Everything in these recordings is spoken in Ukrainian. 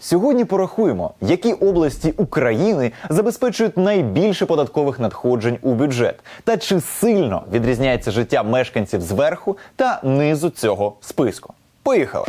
Сьогодні порахуємо, які області України забезпечують найбільше податкових надходжень у бюджет, та чи сильно відрізняється життя мешканців зверху та низу цього списку. Поїхали!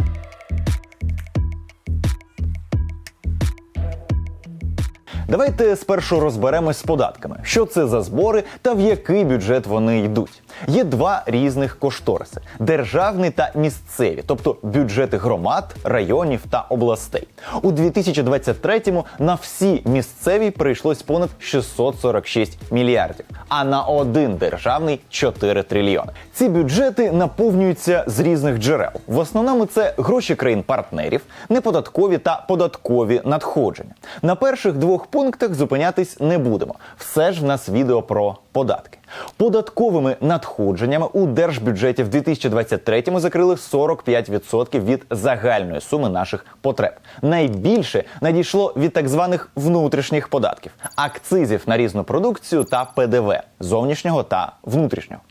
Давайте спершу розберемось з податками, що це за збори та в який бюджет вони йдуть. Є два різних кошториси: державний та місцеві, тобто бюджети громад, районів та областей. У 2023-му на всі місцеві прийшлось понад 646 мільярдів, а на один державний 4 трильйони. Ці бюджети наповнюються з різних джерел. В основному це гроші країн-партнерів, неподаткові та податкові надходження. На перших двох пунктах зупинятись не будемо. Все ж в нас відео про податки. Податковими надходженнями у держбюджеті в 2023-му закрили 45% від загальної суми наших потреб. Найбільше надійшло від так званих внутрішніх податків, акцизів на різну продукцію та ПДВ зовнішнього та внутрішнього.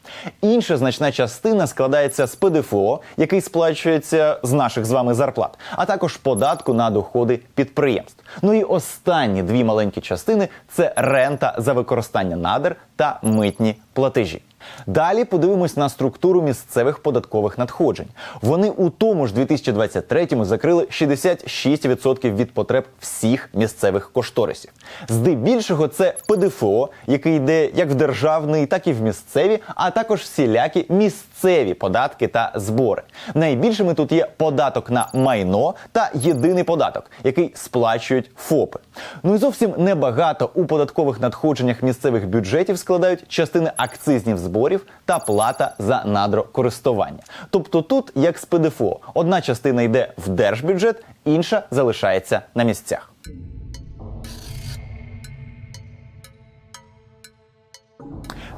Інша значна частина складається з ПДФО, який сплачується з наших з вами зарплат, а також податку на доходи підприємств. Ну і останні дві маленькі частини це рента за використання надр та митні платежі. Далі подивимось на структуру місцевих податкових надходжень. Вони у тому ж 2023-му закрили 66% від потреб всіх місцевих кошторисів. Здебільшого це ПДФО, який йде як в державний, так і в місцеві, а також всілякі місцеві податки та збори. Найбільшими тут є податок на майно та єдиний податок, який сплачують ФОПи. Ну і зовсім небагато у податкових надходженнях місцевих бюджетів складають частини акцизнів зборів та плата за надрокористування. Тобто тут, як з ПДФО, одна частина йде в держбюджет, інша залишається на місцях.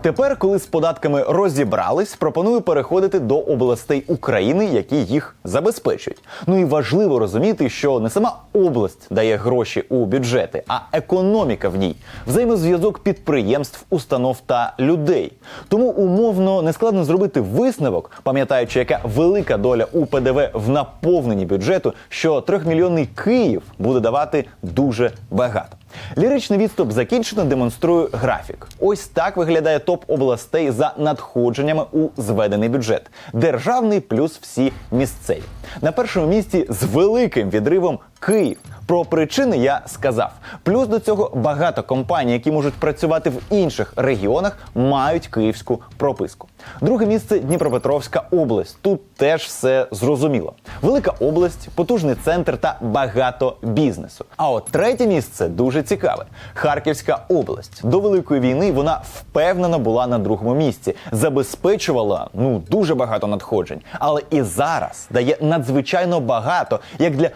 Тепер, коли з податками розібрались, пропоную переходити до областей України, які їх забезпечують. Ну і важливо розуміти, що не сама область дає гроші у бюджети, а економіка в ній, взаємозв'язок підприємств, установ та людей. Тому умовно нескладно зробити висновок, пам'ятаючи, яка велика доля у ПДВ в наповненні бюджету, що трьохмільйонний Київ буде давати дуже багато. Ліричний відступ закінчено демонструю графік. Ось так виглядає топ областей за надходженнями у зведений бюджет. Державний плюс всі місцеві. На першому місці з великим відривом Київ. Про причини я сказав. Плюс до цього багато компаній, які можуть працювати в інших регіонах, мають київську прописку. Друге місце Дніпропетровська область. Тут теж все зрозуміло. Велика область, потужний центр та багато бізнесу. А от третє місце дуже цікаве: Харківська область. До великої війни вона впевнено була на другому місці, забезпечувала ну дуже багато надходжень, але і зараз дає надзвичайно багато як для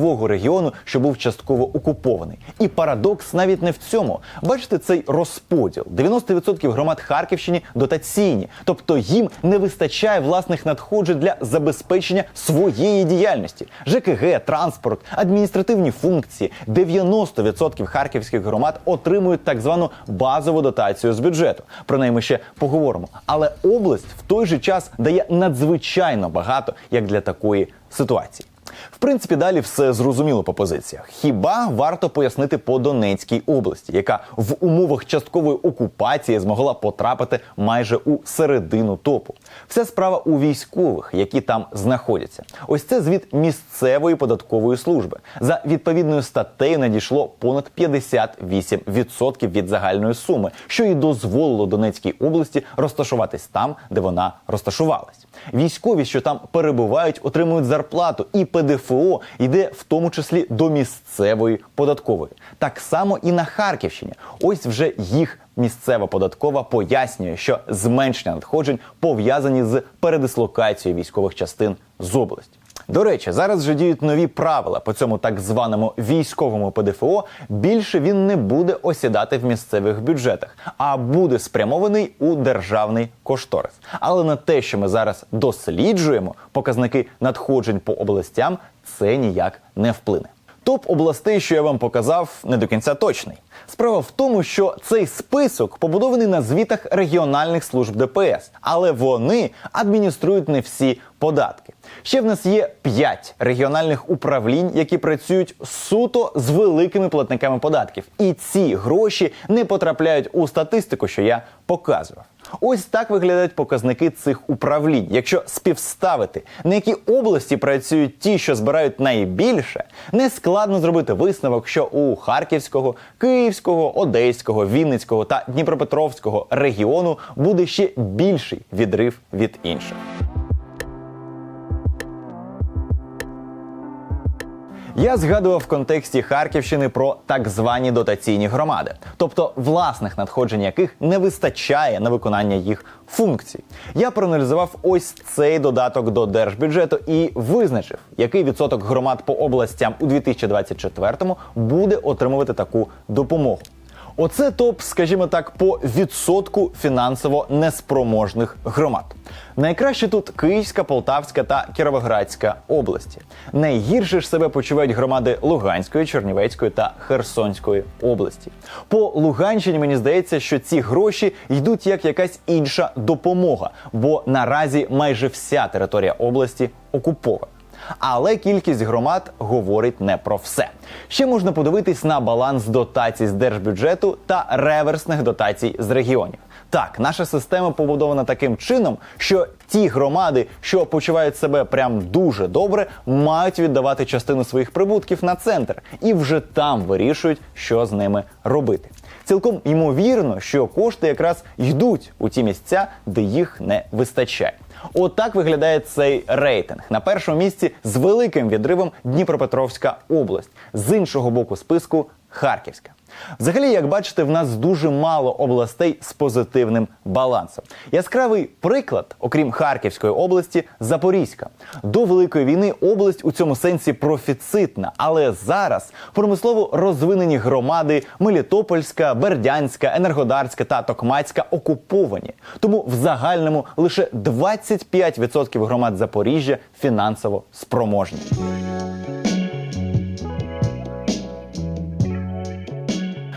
прифронтового регіону, що був частково окупований. І парадокс навіть не в цьому. Бачите цей розподіл: 90% громад Харківщини дотаційні, тобто їм не вистачає власних надходжень для забезпечення своєї діяльності. ЖКГ, транспорт, адміністративні функції. 90% харківських громад отримують так звану базову дотацію з бюджету. Про неї ми ще поговоримо. Але область в той же час дає надзвичайно багато як для такої ситуації. В принципі, далі все зрозуміло по позиціях. Хіба варто пояснити по Донецькій області, яка в умовах часткової окупації змогла потрапити майже у середину топу? Вся справа у військових, які там знаходяться. Ось це звіт місцевої податкової служби. За відповідною статтею надійшло понад 58% від загальної суми, що і дозволило Донецькій області розташуватись там, де вона розташувалась. Військові, що там перебувають, отримують зарплату, і ПДФО йде в тому числі до місцевої податкової. Так само і на Харківщині. Ось вже їх місцева податкова пояснює, що зменшення надходжень пов'язані з передислокацією військових частин з області. До речі, зараз вже діють нові правила по цьому так званому військовому ПДФО. Більше він не буде осідати в місцевих бюджетах, а буде спрямований у державний кошторис. Але на те, що ми зараз досліджуємо, показники надходжень по областям, це ніяк не вплине. Топ областей, що я вам показав, не до кінця точний. Справа в тому, що цей список побудований на звітах регіональних служб ДПС, але вони адмініструють не всі податки. Ще в нас є 5 регіональних управлінь, які працюють суто з великими платниками податків, і ці гроші не потрапляють у статистику, що я показував. Ось так виглядають показники цих управлінь. Якщо співставити, на які області працюють ті, що збирають найбільше, не складно зробити висновок, що у Харківського, Київського, Одеського, Вінницького та Дніпропетровського регіону буде ще більший відрив від інших. Я згадував в контексті Харківщини про так звані дотаційні громади, тобто власних надходжень яких не вистачає на виконання їх функцій. Я проаналізував ось цей додаток до держбюджету і визначив, який відсоток громад по областям у 2024-му буде отримувати таку допомогу. Оце топ, скажімо так, по відсотку фінансово неспроможних громад. Найкраще тут Київська, Полтавська та Кіровоградська області. Найгірше ж себе почувають громади Луганської, Чернівецької та Херсонської області. По Луганщині мені здається, що ці гроші йдуть як якась інша допомога, бо наразі майже вся територія області окупована. Але кількість громад говорить не про все. Ще можна подивитись на баланс дотацій з держбюджету та реверсних дотацій з регіонів. Так, наша система побудована таким чином, що ті громади, що почувають себе прям дуже добре, мають віддавати частину своїх прибутків на центр і вже там вирішують, що з ними робити. Цілком ймовірно, що кошти якраз йдуть у ті місця, де їх не вистачає. Отак виглядає цей рейтинг. На першому місці з великим відривом Дніпропетровська область, з іншого боку списку Харківська. Взагалі, як бачите, в нас дуже мало областей з позитивним балансом. Яскравий приклад, окрім Харківської області, Запорізька. До великої війни область у цьому сенсі профіцитна, але зараз промислово розвинені громади Мелітопольська, Бердянська, Енергодарська та Токмацька окуповані. Тому в загальному лише 25% громад Запоріжжя фінансово спроможні.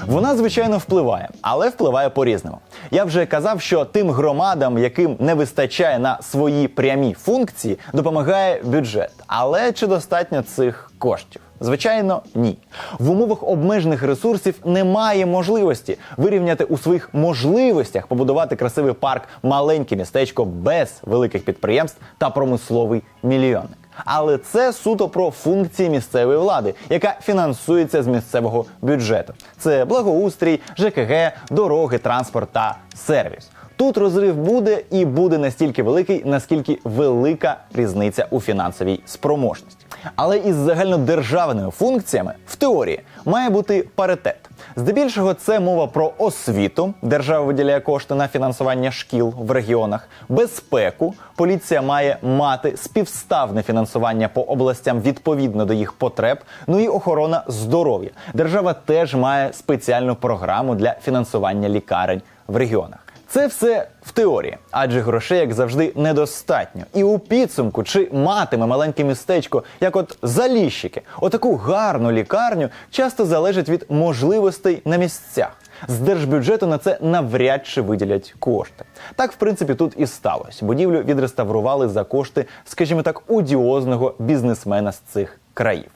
Вона, звичайно, впливає, але впливає по-різному. Я вже казав, що тим громадам, яким не вистачає на свої прямі функції, допомагає бюджет. Але чи достатньо цих коштів? Звичайно, ні. В умовах обмежених ресурсів немає можливості вирівняти у своїх можливостях побудувати красивий парк, маленьке містечко без великих підприємств та промисловий мільйонник. Але це суто про функції місцевої влади, яка фінансується з місцевого бюджету. Це благоустрій, ЖКГ, дороги, транспорт та сервіс. Тут розрив буде і буде настільки великий, наскільки велика різниця у фінансовій спроможності. Але із загальнодержавними функціями в теорії має бути паритет. Здебільшого це мова про освіту. Держава виділяє кошти на фінансування шкіл в регіонах, безпеку. Поліція має мати співставне фінансування по областям відповідно до їх потреб. Ну і охорона здоров'я. Держава теж має спеціальну програму для фінансування лікарень в регіонах. Це все в теорії, адже грошей, як завжди, недостатньо. І у підсумку, чи матиме маленьке містечко, як от заліщики, отаку гарну лікарню часто залежить від можливостей на місцях. З держбюджету на це навряд чи виділять кошти. Так, в принципі, тут і сталося. Будівлю відреставрували за кошти, скажімо так, одіозного бізнесмена з цих країв.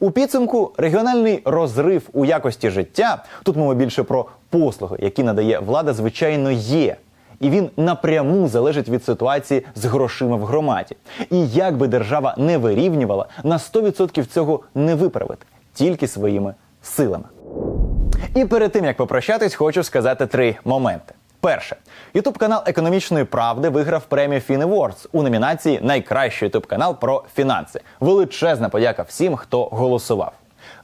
У підсумку регіональний розрив у якості життя тут мова більше про послуги, які надає влада, звичайно, є. І він напряму залежить від ситуації з грошима в громаді. І як би держава не вирівнювала, на 100% цього не виправити тільки своїми силами. І перед тим як попрощатись, хочу сказати три моменти. Перше, Ютуб канал економічної правди виграв премію Awards у номінації Найкращий ютуб канал про фінанси. Величезна подяка всім, хто голосував.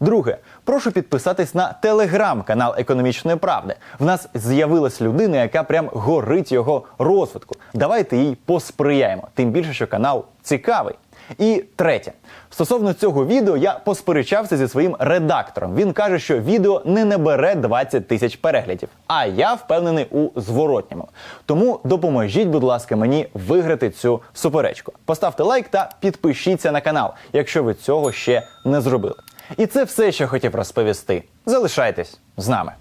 Друге, прошу підписатись на телеграм-канал економічної правди. В нас з'явилась людина, яка прям горить його розвитку. Давайте їй посприяємо. Тим більше, що канал цікавий. І третє, стосовно цього відео я посперечався зі своїм редактором. Він каже, що відео не набере 20 тисяч переглядів. А я впевнений у зворотньому. Тому допоможіть, будь ласка, мені виграти цю суперечку. Поставте лайк та підпишіться на канал, якщо ви цього ще не зробили. І це все, що хотів розповісти. Залишайтесь з нами.